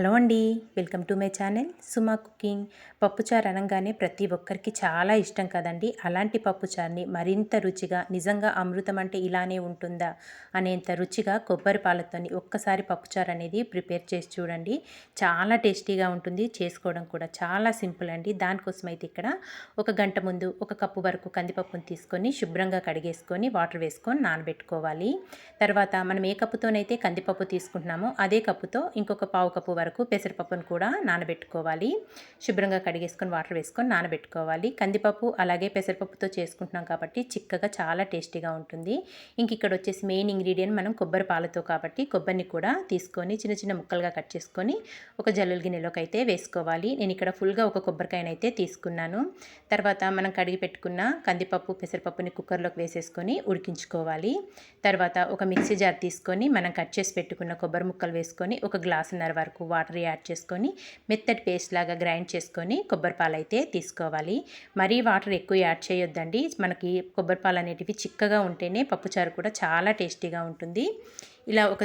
Hello అండి welcome to my channel Suma cooking. పప్పుచారు అనగానే ప్రతి ఒక్కరికి చాలా ఇష్టం కదండి. అలాంటి పప్పుచారుని మరింత రుచిగా నిజంగా అమృతం అంటే ఇలానే ఉంటుందా అనేంత రుచిగా కొబ్బరి పాలతోని ఒక్కసారి పప్పుచారు అనేది ప్రిపేర్ చేసి చూడండి. చాలా టేస్టీగా ఉంటుంది చేసుకోవడం కూడా చాలా సింపుల్ అండి. దానికోసం అయితే ఇక్కడ ఒక గంట ముందు ఒక కప్పు వరకు కందిపప్పును తీసుకొని శుభ్రంగా కడిగేసుకొని వాటర్ వేసుకొని నానబెట్టుకోవాలి. తర్వాత మనం ఏ కప్పుతోనైతే కందిపప్పు తీసుకుంటున్నామో అదే కప్పుతో ఇంకొక పావు కప్పు వరకు పెసరపప్పును కూడా నానబెట్టుకోవాలి. శుభ్రంగా కడిగేసుకొని వాటర్ వేసుకొని నానబెట్టుకోవాలి. కందిపప్పు అలాగే పెసరపప్పుతో చేసుకుంటున్నాం కాబట్టి చిక్కగా చాలా టేస్టీగా ఉంటుంది. ఇంక ఇక్కడ వచ్చేసి మెయిన్ ఇంగ్రీడియంట్ మనం కొబ్బరి పాలతో కాబట్టి కొబ్బరిని కూడా తీసుకొని చిన్న చిన్న ముక్కలుగా కట్ చేసుకొని ఒక జల్లుల గిన్నెలోకి అయితే వేసుకోవాలి. నేను ఇక్కడ ఫుల్గా ఒక కొబ్బరికాయనైతే తీసుకున్నాను. తర్వాత మనం కడిగి పెట్టుకున్న కందిపప్పు పెసరపప్పుని కుక్కర్లోకి వేసేసుకొని ఉడికించుకోవాలి. తర్వాత ఒక మిక్సీ జార్ తీసుకొని మనం కట్ చేసి పెట్టుకున్న కొబ్బరి ముక్కలు వేసుకొని ఒక గ్లాసున్నర వరకు వాటర్ యాడ్ చేసుకొని మెత్తటి పేస్ట్ లాగా గ్రైండ్ చేసుకొని కొబ్బరి పాలు అయితే తీసుకోవాలి. మరీ వాటర్ ఎక్కువ యాడ్ చేయొద్దండి. మనకి కొబ్బరి పాలు అనేటివి చిక్కగా ఉంటేనే పప్పుచారు కూడా చాలా టేస్టీగా ఉంటుంది. ఇలా ఒక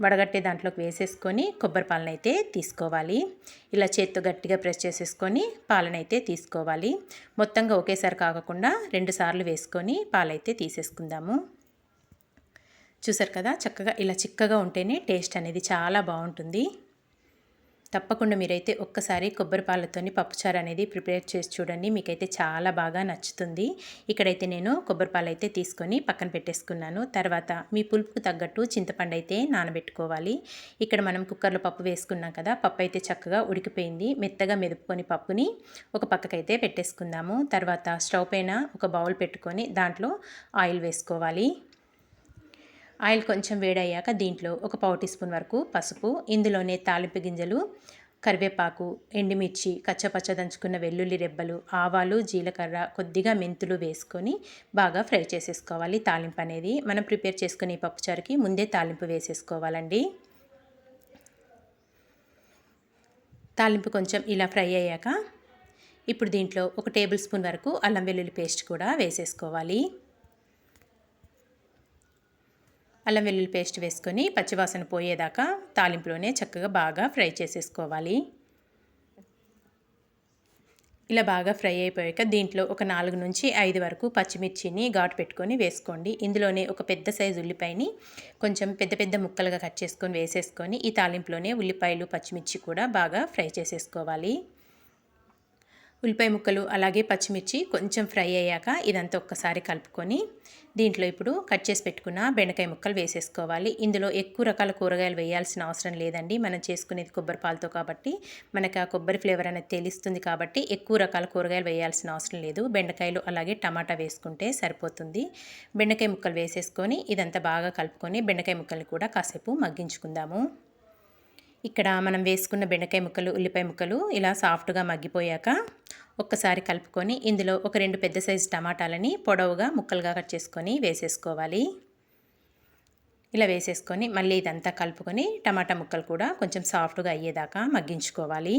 వడగట్టే దాంట్లోకి వేసేసుకొని కొబ్బరి పాలన అయితే తీసుకోవాలి. ఇలా చేత్తో గట్టిగా ప్రెస్ చేసేసుకొని పాలనైతే తీసుకోవాలి. మొత్తంగా ఒకేసారి కాకుండా రెండు సార్లు వేసుకొని పాలైతే తీసేసుకుందాము. చూసారు కదా? చక్కగా ఇలా చిక్కగా ఉంటేనే టేస్ట్ అనేది చాలా బాగుంటుంది. తప్పకుండా మీరైతే ఒక్కసారి కొబ్బరి పాలతోని పప్పుచారు అనేది ప్రిపేర్ చేసి చూడండి. మీకైతే చాలా బాగా నచ్చుతుంది. ఇక్కడైతే నేను కొబ్బరి పాలు అయితే తీసుకొని పక్కన పెట్టేసుకున్నాను. తర్వాత మీ పులుపుకు తగ్గట్టు చింతపండు అయితే నానబెట్టుకోవాలి. ఇక్కడ మనం కుక్కర్లో పప్పు వేసుకున్నాం కదా పప్పు అయితే చక్కగా ఉడికిపోయింది. మెత్తగా మెదుపుకొని పప్పుని ఒక పక్కకైతే పెట్టేసుకుందాము. తర్వాత స్టవ్ పైన ఒక బౌల్ పెట్టుకొని దాంట్లో ఆయిల్ వేసుకోవాలి. ఆయిల్ కొంచెం వేడయ్యాక దీంట్లో ఒక పావు టీ స్పూన్ వరకు పసుపు ఇందులోనే తాలింపు గింజలు కరివేపాకు ఎండుమిర్చి కచ్చపచ్చ దంచుకున్న వెల్లుల్లి రెబ్బలు ఆవాలు జీలకర్ర కొద్దిగా మెంతులు వేసుకొని బాగా ఫ్రై చేసేసుకోవాలి. తాలింపు అనేది మనం ప్రిపేర్ చేసుకునే పప్పుచారుకి ముందే తాలింపు వేసేసుకోవాలండి. తాలింపు కొంచెం ఇలా ఫ్రై అయ్యాక ఇప్పుడు దీంట్లో ఒక టేబుల్ స్పూన్ వరకు అల్లం వెల్లుల్లి పేస్ట్ కూడా వేసేసుకోవాలి. అల్లం వెల్లుల్లి పేస్ట్ వేసుకొని పచ్చివాసన పోయేదాకా తాలింపులోనే చక్కగా బాగా ఫ్రై చేసేసుకోవాలి. ఇలా బాగా ఫ్రై అయిపోయాక దీంట్లో ఒక నాలుగు నుంచి ఐదు వరకు పచ్చిమిర్చిని ఘాటు పెట్టుకొని వేసుకోండి. ఇందులోనే ఒక పెద్ద సైజు ఉల్లిపాయని కొంచెం పెద్ద పెద్ద ముక్కలుగా కట్ చేసుకొని వేసేసుకొని ఈ తాలింపులోనే ఉల్లిపాయలు పచ్చిమిర్చి కూడా బాగా ఫ్రై చేసేసుకోవాలి. ఉల్లిపాయ ముక్కలు అలాగే పచ్చిమిర్చి కొంచెం ఫ్రై అయ్యాక ఇదంతా ఒక్కసారి కలుపుకొని దీంట్లో ఇప్పుడు కట్ చేసి పెట్టుకున్న బెండకాయ ముక్కలు వేసేసుకోవాలి. ఇందులో ఎక్కువ రకాల కూరగాయలు వేయాల్సిన అవసరం లేదండి. మనం చేసుకునేది కొబ్బరి పాలతో కాబట్టి మనకు ఆ కొబ్బరి ఫ్లేవర్ అనేది తెలుస్తుంది కాబట్టి ఎక్కువ రకాల కూరగాయలు వేయాల్సిన అవసరం లేదు. బెండకాయలు అలాగే టమాటా వేసుకుంటే సరిపోతుంది. బెండకాయ ముక్కలు వేసేసుకొని ఇదంతా బాగా కలుపుకొని బెండకాయ ముక్కల్ని కూడా కాసేపు మగ్గించుకుందాము. ఇక్కడ మనం వేసుకున్న బెండకాయ ముక్కలు ఉల్లిపాయ ముక్కలు ఇలా సాఫ్ట్గా మగ్గిపోయాక ఒక్కసారి కలుపుకొని ఇందులో ఒక రెండు పెద్ద సైజు టమాటాలని పొడవుగా ముక్కలుగా కట్ చేసుకొని వేసేసుకోవాలి. ఇలా వేసేసుకొని మళ్ళీ ఇదంతా కలుపుకొని టమాటా ముక్కలు కూడా కొంచెం సాఫ్ట్గా అయ్యేదాకా మగ్గించుకోవాలి.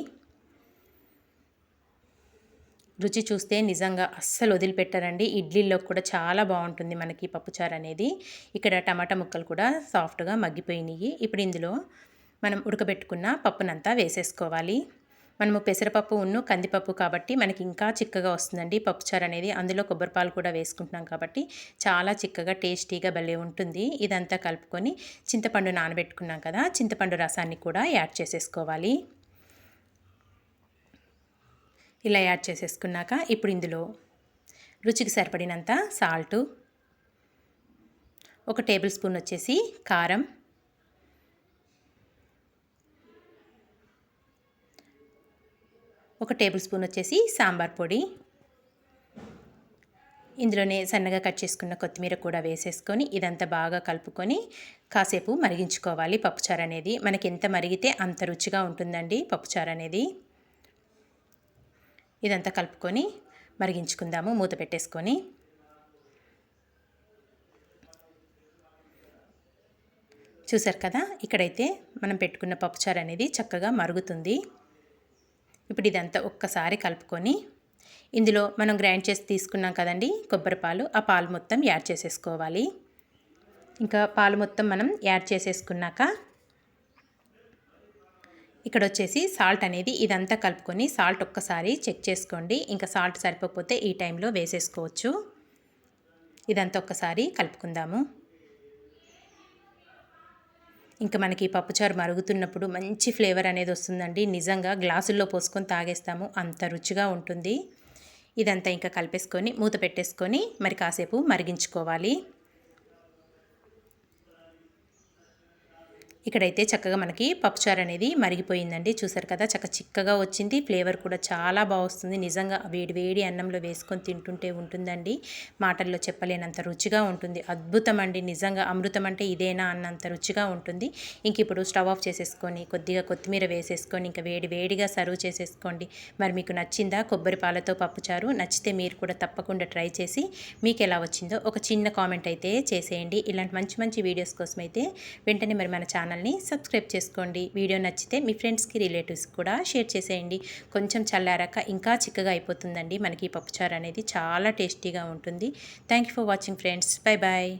రుచి చూస్తే నిజంగా అస్సలు వదిలిపెట్టారండి. ఇడ్లీలో కూడా చాలా బాగుంటుంది మనకి పప్పుచారు అనేది. ఇక్కడ టమాటా ముక్కలు కూడా సాఫ్ట్గా మగ్గిపోయినాయి ఇప్పుడు ఇందులో మనం ఉడకబెట్టుకున్న పప్పునంతా వేసేసుకోవాలి. మనము పెసరపప్పు ఉన్ను కందిపప్పు కాబట్టి మనకి ఇంకా చిక్కగా వస్తుందండి. పప్పుచారు అనేది అందులో కొబ్బరిపాలు కూడా వేసుకుంటున్నాం కాబట్టి చాలా చిక్కగా టేస్టీగా భలే ఉంటుంది. ఇదంతా కలుపుకొని చింతపండు నానబెట్టుకున్నాం కదా చింతపండు రసాన్ని కూడా యాడ్ చేసేసుకోవాలి. ఇలా యాడ్ చేసేసుకున్నాక ఇప్పుడు ఇందులో రుచికి సరిపడినంత సాల్టు ఒక టేబుల్ స్పూన్ వచ్చేసి కారం ఒక టేబుల్ స్పూన్ వచ్చేసి సాంబార్ పొడి. ఇందులోనే సన్నగా కట్ చేసుకున్న కొత్తిమీర కూడా వేసేసుకొని ఇదంతా బాగా కలుపుకొని కాసేపు మరిగించుకోవాలి పప్పుచారు అనేది. మనకి ఎంత మరిగితే అంత రుచిగా ఉంటుందండి పప్పుచారు అనేది. ఇదంతా కలుపుకొని మరిగించుకుందాము మూత పెట్టేసుకొని. చూసారు కదా? ఇక్కడైతే మనం పెట్టుకున్న పప్పుచారు అనేది చక్కగా మరుగుతుంది. ఇప్పుడు ఇదంతా ఒక్కసారి కలుపుకొని ఇందులో మనం గ్రైండ్ చేసి తీసుకున్నాం కదండి కొబ్బరి పాలు. ఆ పాలు మొత్తం యాడ్ చేసేసుకోవాలి. ఇంకా పాలు మొత్తం మనం యాడ్ చేసేసుకున్నాక ఇక్కడ వచ్చేసి సాల్ట్ అనేది ఇదంతా కలుపుకొని సాల్ట్ ఒక్కసారి చెక్ చేసుకోండి. ఇంకా సాల్ట్ సరిపోకపోతే ఈ టైంలో వేసేసుకోవచ్చు. ఇదంతా ఒక్కసారి కలుపుకుందాము. ఇంకా మనకి పప్పుచారు మరుగుతున్నప్పుడు మంచి ఫ్లేవర్ అనేది వస్తుందండి. నిజంగా గ్లాసుల్లో పోసుకొని తాగేస్తాము. అంత రుచిగా ఉంటుంది. ఇదంతా ఇంకా కలిపేసుకొని మూత పెట్టేసుకొని మరి కాసేపు మరిగించుకోవాలి. ఇక్కడైతే చక్కగా మనకి పప్పుచారు అనేది మరిగిపోయిందండి. చూసారు కదా చక్క చిక్కగా వచ్చింది. ఫ్లేవర్ కూడా చాలా బాగుస్తుంది నిజంగా వేడి వేడి అన్నంలో వేసుకొని తింటుంటే ఉంటుందండి. మాటల్లో చెప్పలేనంత రుచిగా ఉంటుంది. అద్భుతం అండి. నిజంగా అమృతం అంటే ఇదేనా అన్నంత రుచిగా ఉంటుంది. ఇంక ఇప్పుడు స్టవ్ ఆఫ్ చేసేసుకొని కొద్దిగా కొత్తిమీర వేసేసుకొని ఇంకా వేడి వేడిగా సర్వ్ చేసేసుకోండి. మరి మీకు నచ్చిందా కొబ్బరి పాలతో పప్పుచారు? నచ్చితే మీరు కూడా తప్పకుండా ట్రై చేసి మీకు ఎలా వచ్చిందో ఒక చిన్న కామెంట్ అయితే చేసేయండి. ఇలాంటి మంచి మంచి వీడియోస్ కోసం అయితే వెంటనే మరి మన ఛానల్ ఛానల్ని సబ్స్క్రైబ్ చేసుకోండి. వీడియో నచ్చితే మీ ఫ్రెండ్స్కి రిలేటివ్స్ కూడా షేర్ చేసేయండి. కొంచెం చల్లారాక ఇంకా చిక్కగా అయిపోతుందండి. మనకి పప్పుచారు అనేది చాలా టేస్టీగా ఉంటుంది. Thank for watching friends. Bye bye